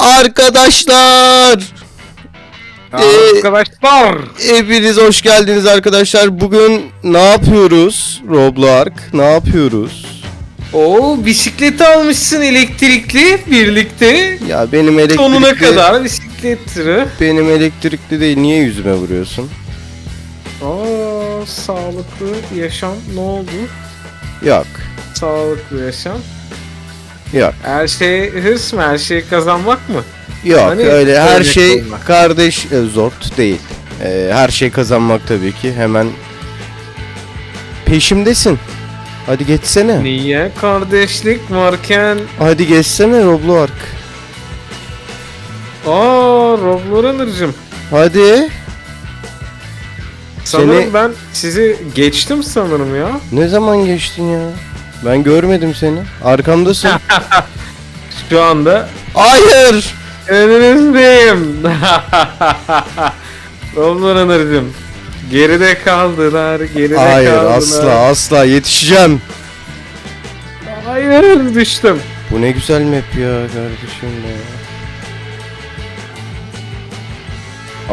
Arkadaşlar Ee, Arkadaşlar. hepiniz hoş geldiniz arkadaşlar. Bugün ne yapıyoruz? Roblox ne yapıyoruz? Oo bisikleti almışsın elektrikli birlikte. Ya benim elektrikli Sonuna kadar bisiklet tırı. benim elektrikli değil. Niye yüzüme vuruyorsun? Aa sağlıklı yaşam ne oldu? Yok. Sağlıklı yaşam. Yok. Her şey hırs mı? Her şeyi kazanmak mı? Yok Hani öyle her şey olmak. kardeş e, zort değil. Ee, her şey kazanmak tabii ki. Hemen peşimdesin. Hadi geçsene. Niye kardeşlik varken? Hadi geçsene Roblox. Aa Robloranır'cım. Hadi. Sanırım Seni- ben sizi geçtim sanırım ya. Ne zaman geçtin ya? Ben görmedim seni. Arkamdasın. Şu anda Hayır. önünüzdeyim. Robloranır'cım. Geride kaldılar, geride Hayır kaldılar. asla asla yetişeceğim. Hayır düştüm. Bu ne güzel map ya kardeşim ya.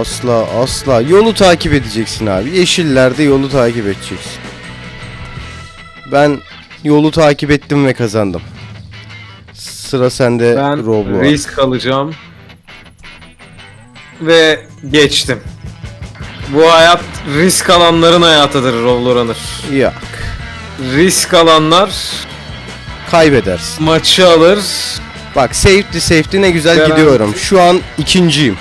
Asla asla yolu takip edeceksin abi. Yeşillerde yolu takip edeceksin. Ben yolu takip ettim ve kazandım. Sıra sende Ben Roblox. risk alacağım. Ve geçtim. Bu hayat risk alanların hayatıdır Robloranır. Yok. Risk alanlar Kaybedersin. maçı alır. Bak safety safety ne güzel Garanti. gidiyorum. Şu an ikinciyim.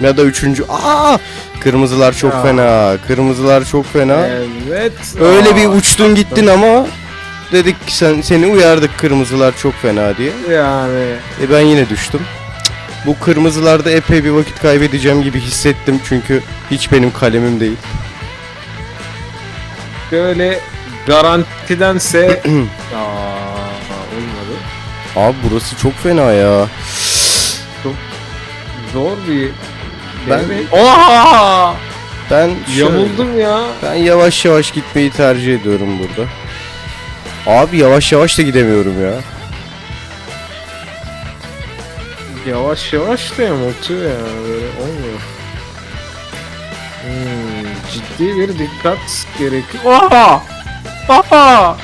Ya da üçüncü. Aa! Kırmızılar çok Ya. fena. Kırmızılar çok fena. Evet. Öyle Aa, bir uçtun gittin ama dedik ki sen seni uyardık kırmızılar çok fena diye. Yani E ben yine düştüm. Bu kırmızılarda epey bir vakit kaybedeceğim gibi hissettim çünkü hiç benim kalemim değil. böyle garantidense Aa, olmadı. Abi burası çok fena ya. Zor bir Ben- deneme. Oha! Ben şöyle- Yamuldum ya. Ben yavaş yavaş gitmeyi tercih ediyorum burada. Abi yavaş yavaş da gidemiyorum ya. Yavaş yavaş da yamultuyor ya böyle olmuyor. Hmm, ciddi bir dikkat gerekiyor. Oha! Oha!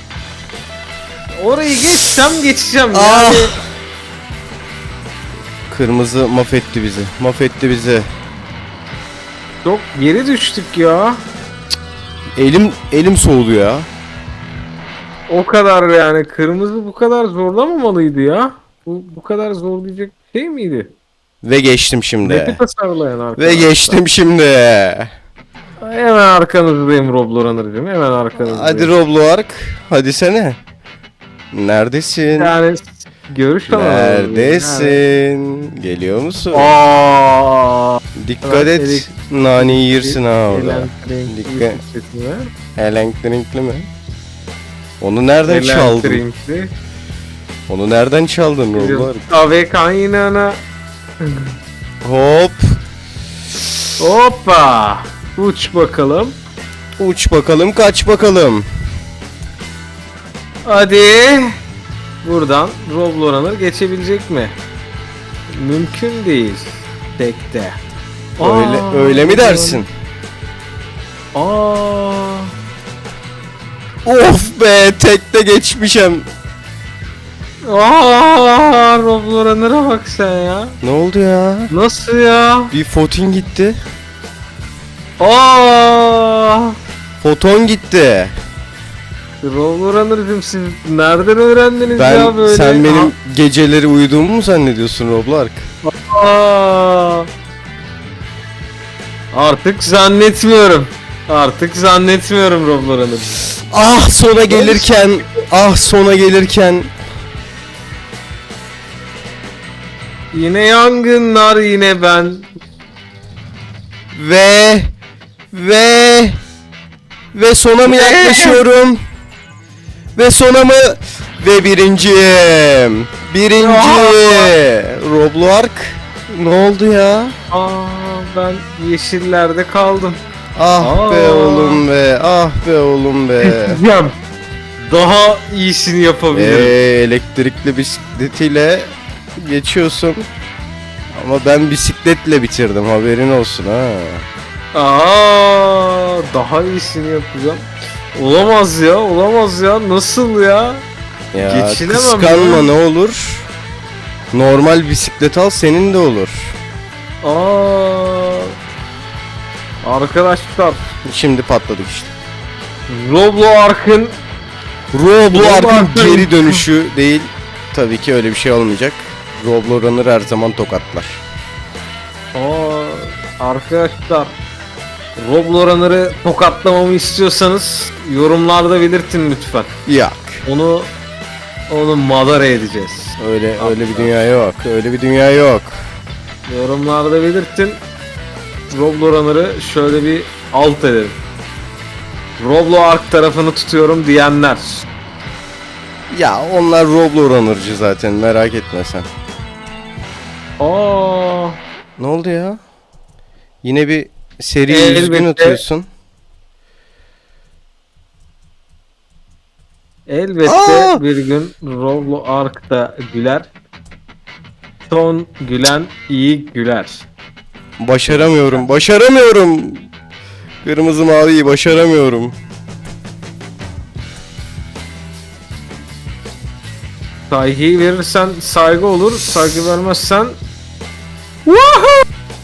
Orayı geçsem geçeceğim Ah! yani. Kırmızı mahvetti bizi. Mahvetti bizi. Çok geri düştük ya. Elim elim soğudu ya. O kadar yani kırmızı bu kadar zorlamamalıydı ya. Bu bu kadar zorlayacak şey miydi? Ve geçtim şimdi. Map'i tasarlayan arkadaşlar. Ve geçtim şimdi. Hemen arkanızdayım Robloranır'cım hemen arkanızdayım. Hadi Roblox. Hadi sene. Neredesin? Yani görüş alalım. Neredesin? Geliyor musun? Yani. Aa. Dikkat Evet, et. elektrik- Naneyi yersin ha orada. Dikkat. Elektrikli mi? Onu nereden çaldın? Elektrikli. Onu nereden çaldın Roblox? Ave kaynana. Hop. Hoppa. Uç bakalım. Uç bakalım kaç bakalım. Hadi. Buradan Robloranır geçebilecek mi? Mümkün değil. Tekte. Öyle öyle mi dersin? Aa. Of be tekte geçmişim. Aa, Robloranır'a bak sen ya. Ne oldu ya? Nasıl ya? Bir foton gitti. Aa! Foton gitti. Robloranır'cım siz nereden öğrendiniz Ben ya böyle? sen benim geceleri uyuduğumu mu zannediyorsun Roblox? Aa! Artık zannetmiyorum. Artık zannetmiyorum Robloranır. Ah sona gelirken, ah sona gelirken Yine yangınlar yine ben. ve ve ve sona mı yaklaşıyorum? ve sona mı? Ve birinciyim. Birinci. Roblox. Ne oldu ya? Aa ben yeşillerde kaldım. Ah be Aa. oğlum be. Ah be oğlum be. Diyeceğim. Daha iyisini yapabilirim. elektrikli bisikletiyle geçiyorsun. Ama ben bisikletle bitirdim haberin olsun ha. Aa, daha iyisini yapacağım. Olamaz ya, olamaz ya. Nasıl ya? Ya Geçinemem kıskanma ya. ne olur. Normal bisiklet al senin de olur. Aa. Arkadaşlar, Şimdi patladık işte. Robloark'ın Robloark'ın Robloark'ın- geri dönüşü değil. Tabii ki öyle bir şey olmayacak. Robloranır her zaman tokatlar. Aa, arkadaşlar Robloranır'ı tokatlamamı istiyorsanız yorumlarda belirtin lütfen. Yak. Onu onu madara edeceğiz. Öyle öyle bir dünya yok. Öyle bir dünya yok. Yorumlarda belirtin. Robloranır'ı şöyle bir alt edelim. Robloark tarafını tutuyorum diyenler. Ya onlar Robloranırcı zaten merak etme sen. Aa, Ne oldu ya? Yine bir seri Elbette. üzgün atıyorsun. elbette Aa! bir gün Robloark da güler. Son gülen iyi güler. Başaramıyorum. Başaramıyorum. Kırmızı maviyi başaramıyorum. Saygıyı verirsen saygı olur, saygı vermezsen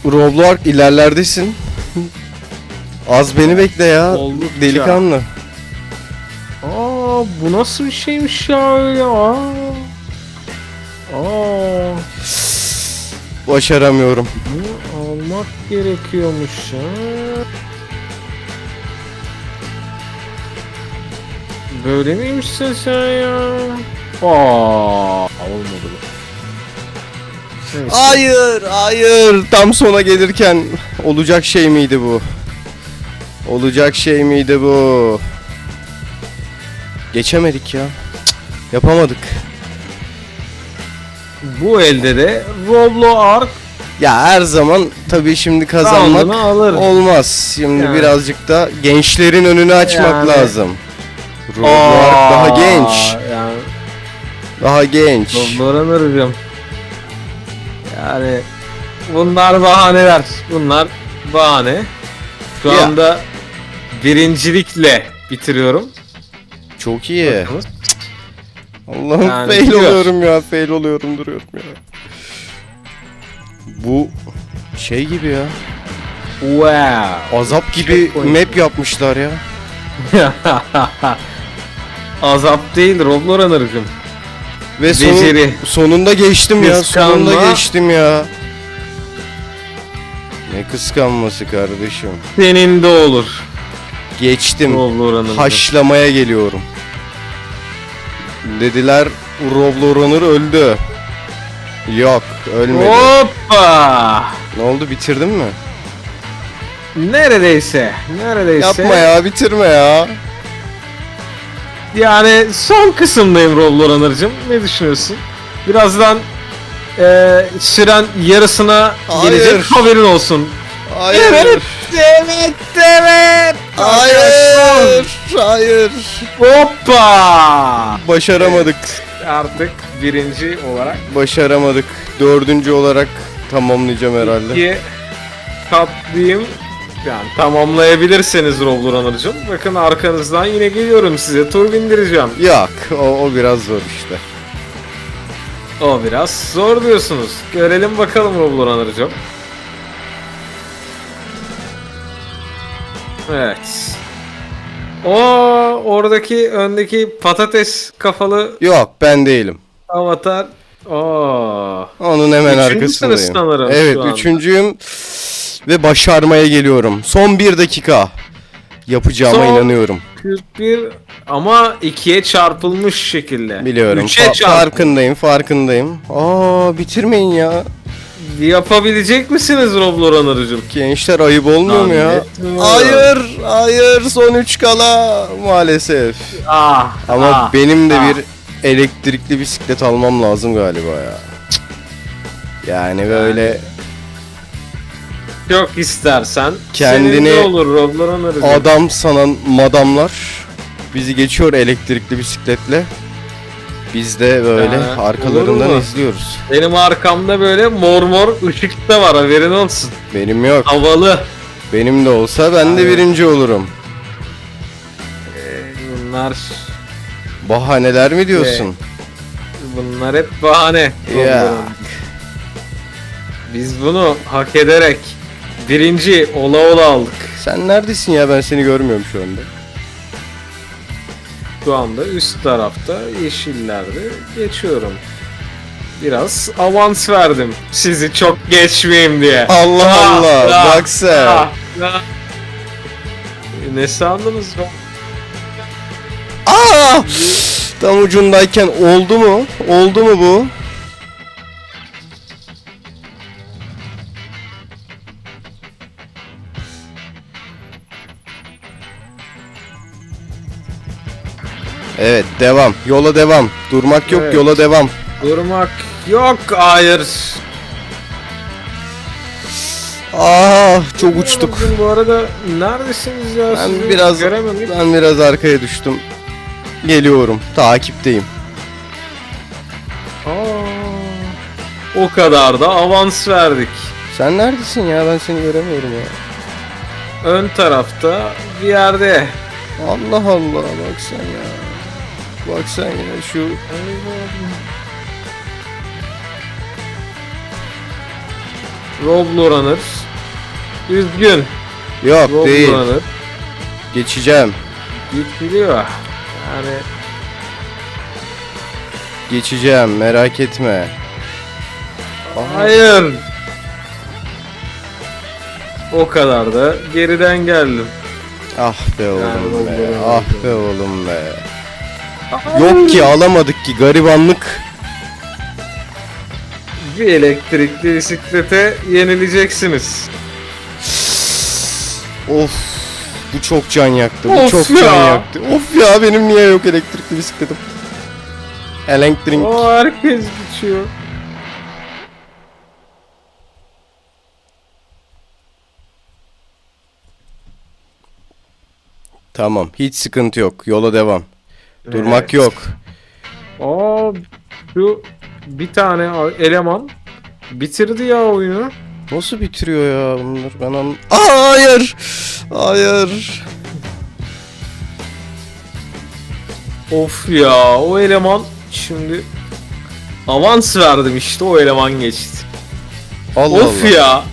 Roblox ilerlerdesin. Az beni bekle ya. Oldukça. Delikanlı. Aa bu nasıl bir şeymiş ya öyle. Aa Başaramıyorum. bunu almak gerekiyormuş ha. Böyle miymişsin sen ya? Aa olmadı bu. Neyse. Hayır, hayır. Tam sona gelirken olacak şey miydi bu? Olacak şey miydi bu? Geçemedik ya. Cık, yapamadık. Bu elde de Robloark Ya her zaman tabii şimdi kazanmak alır. olmaz. Şimdi Yani. birazcık da gençlerin önünü açmak Yani. lazım. Roblox Aa, daha genç. Yani Daha genç. Dobloran arayacağım. Yani bunlar bahaneler. Bunlar bahane. Şu Ya. anda birincilikle bitiriyorum. Çok iyi. Bakınız. Allah'ım Yani fail biliyor. oluyorum ya. Fail oluyorum duruyorum ya. Bu şey gibi ya. Wow. Azap gibi Checkpoint. map yapmışlar ya. Azap değil Robloran arayacağım. Ve Beceri. sonunda geçtim ya. Kıskanma. Sonunda geçtim ya. Ne kıskanması kardeşim. Senin de olur. Geçtim. Robloran arayacağım. Haşlamaya geliyorum. Dediler Robloranır öldü. Yok ölmedi. Hoppa. Ne oldu bitirdin mi? Neredeyse. Neredeyse. Yapma ya bitirme ya. Yani son kısımdayım Robloran arayacağım. Ne düşünüyorsun? Birazdan eee süren yarısına Hayır. gelecek haberin olsun. Hayır. Evet, evet, evet. Hayır. Hayır. Hoppa. Başaramadık. Artık birinci olarak Başaramadık. Dördüncü olarak tamamlayacağım herhalde. iki katlayayım. Yani tamamlayabilirseniz Robloran arayacağım. Bakın arkanızdan yine geliyorum size. Tur bindireceğim. Yok. O, o biraz zor işte. O biraz zor diyorsunuz. Görelim bakalım Robloran Evet. O oradaki öndeki patates kafalı Yok ben değilim. avatar. Oo. Onun hemen arkasındayım. sanırım evet şu anda. üçüncüyüm. Ve başarmaya geliyorum. Son bir dakika. Yapacağıma Son- inanıyorum. 41 ama ikiye çarpılmış şekilde. Biliyorum. Üçe Fa- çarp. farkındayım, farkındayım. Aa bitirmeyin ya. Yapabilecek misiniz Robloran arayacağım? Gençler ayıp olmuyor mu ya? Zannetmiyorum. Hayır, hayır son üç kala maalesef. Ah. Ama ah, benim de ah. bir elektrikli bisiklet almam lazım galiba ya. Cık. Yani böyle Çok istersen Kendini senin de olur Robloran arayacağım. adam sanan madamlar bizi geçiyor elektrikli bisikletle. Biz de böyle olur arkalarından mu? izliyoruz. Benim arkamda böyle mor mor ışık da var haberin olsun. Benim yok. Havalı. Benim de olsa ben de Aynen. birinci olurum. Ee, bunlar Bahaneler mi diyorsun? bunlar hep bahane. Ya. Biz bunu hak ederek birinci ola ola aldık. Sen neredesin ya ben seni görmüyorum şu anda. Şu anda üst tarafta yeşillerde geçiyorum. Biraz avans verdim sizi çok geçmeyeyim diye. Allah Ah, Allah ah, bak sen. ah, ah. Ne sandınız? Aa! Tam ucundayken oldu mu? Oldu mu bu? Evet devam. Yola devam. Durmak yok Evet. yola devam. Durmak yok hayır. Ah çok uçtuk. Bugün bu arada neredesiniz ya? Ben Sizi biraz göremedim. ben biraz arkaya düştüm. Geliyorum. Takipteyim. Aa, o kadar da avans verdik. Sen neredesin ya? Ben seni göremiyorum ya. Ön tarafta bir yerde. Allah Allah bak sen ya. Bak sen ya şu Roblo Üzgün. yok Roblo değil. Runner. Geçeceğim. Gitbiliyor. Yani Geçeceğim merak etme. hayır. O kadar da geriden geldim. Ah be oğlum be. Ah be oğlum be. Yok ki alamadık ki garibanlık. Bir elektrikli bisiklete yenileceksiniz. Of. Bu çok can yaktı. Bu Of çok ya. can yaktı. Of ya benim niye yok elektrikli bisikletim? Elektrik. O herkes geçiyor. Tamam. Hiç sıkıntı yok. Yola devam. Durmak Evet. yok. Aa şu bir tane eleman bitirdi ya oyunu. Nasıl bitiriyor ya bunlar? Ben an... Aa, hayır. Hayır. Of ya o eleman şimdi avans verdim işte o eleman geçti. Allah of Allah. ya.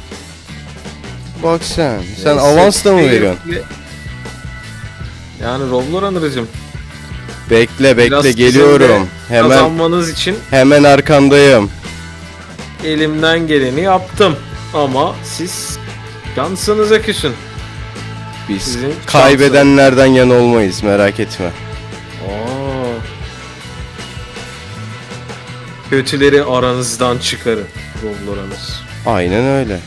Bak sen. Sen Neyse, avans da mı keyifli. veriyorsun? Yani Roblo Runner'cım Bekle bekle Biraz geliyorum. Hemen kazanmanız için hemen arkandayım. elimden geleni yaptım. Ama siz şansınıza küsün. Biz Sizin kaybedenlerden yana olmayız merak etme. Aa. Kötüleri aranızdan çıkarın. Roblo Runner. Aynen öyle.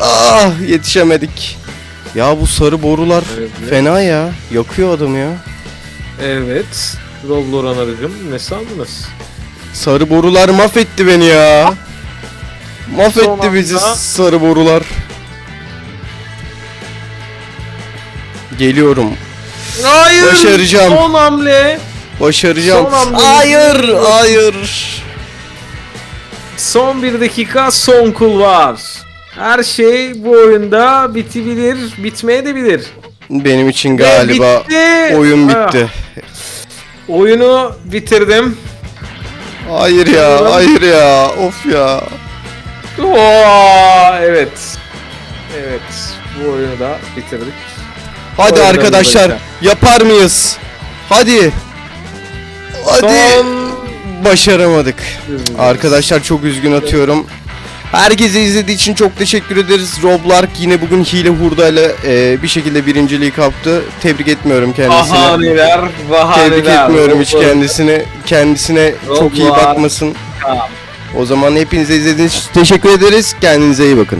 Ah yetişemedik. Ya bu sarı borular Evet. fena ya. Yakıyor adamı ya. Evet. Roblo Runner'cım ne sandınız? Sarı borular mahvetti beni ya. Mahvetti Son bizi anda- sarı borular. Geliyorum. Hayır. Başaracağım. Son hamle. Başaracağım. Son anda Hayır, bizi- hayır. Son bir dakika son kul var. Her şey bu oyunda bitebilir, bitmeye de bilir. Benim için galiba bitti. oyun Ah, bitti. oyunu bitirdim. Hayır ya, hayır ya. Of ya. Oo, evet. Evet. Bu oyunu da bitirdik. Hadi Oyundan arkadaşlar, yapar mıyız? Hadi. Hadi. Son Başaramadık. Arkadaşlar çok üzgün atıyorum. Herkese izlediği için çok teşekkür ederiz. Roblark yine bugün hile hurdayla e, bir şekilde birinciliği kaptı. Tebrik etmiyorum kendisine. bahaneler, bahaneler. Tebrik etmiyorum hiç Roblox. kendisine. Kendisine çok iyi bakmasın. Tamam. O zaman hepinize izlediğiniz için teşekkür ederiz. Kendinize iyi bakın.